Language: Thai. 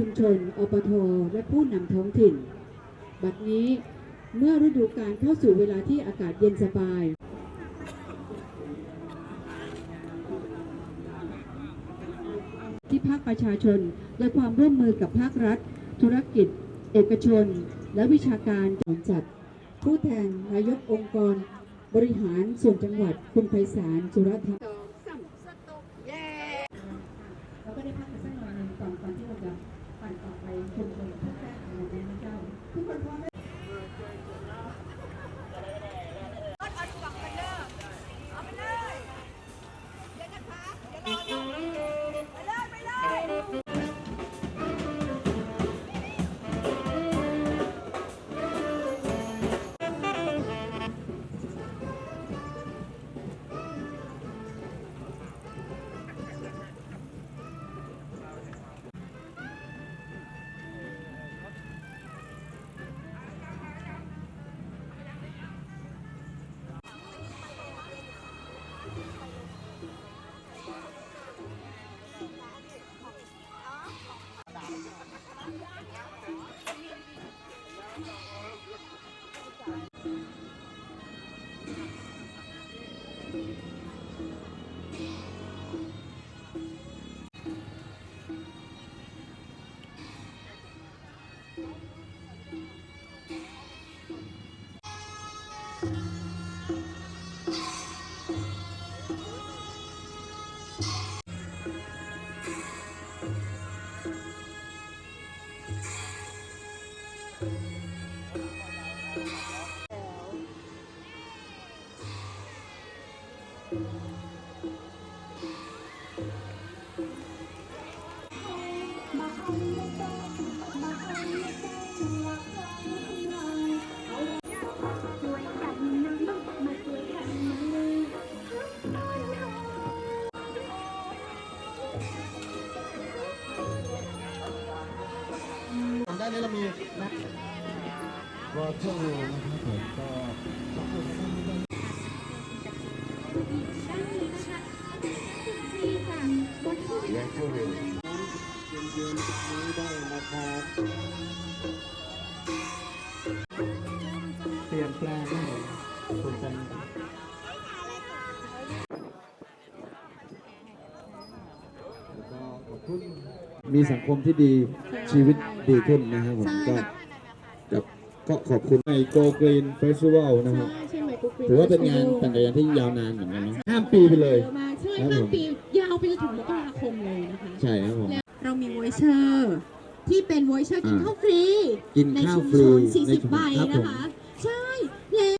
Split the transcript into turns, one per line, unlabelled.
ชุมชนอปทและผู้นำท้องถิ่น บัดนี้เมื่อฤดูการเข้าสู่เวลาที่อากาศเย็นสบาย ที่ภาคประชาชนและความร่วมมือกับภาครัฐ ธุรกิจ เอกชน และวิชาการจัด ผู้แทนนายกองค์กร บริหารส่วนจังหวัดคุณไพศาลสุรธรรม ทำ
นี้เรามีนะวอเตอร์รูนะครับผมก็ขอบคุณท่านที่ได้
และผู้เรียน
ยืนๆนี้ได้นะครับเปลี่ยนแปลงได้สนใจนะครับแล้วก็ขอบคุณ มีสังคมที่ดีชีวิตดีขึ้นนะครับผมก็กับก็ขอบคุณในโกลกรีนเฟสติวัลนะครับ
ใช่ไหมกุ๊กกิ๊ก
ถือว่าเป็นงานปั่นจักรยานที่ยาวนานเหมือนกันเนาะข้ามปีไปเลย
เยอะมากใช่ข้ามปียาวไปจนถึงมกราคมเลยนะคะ
ใช่ครับผม
แล้วเรามีวอยเชอร์ที่เป็นวอยเชอร์กินข้าวฟรี
กิน
ใน
ข้าว
ชุม
ฟรี
ชน
ในชุมชน
40ใบ
ครับผม
นะคะ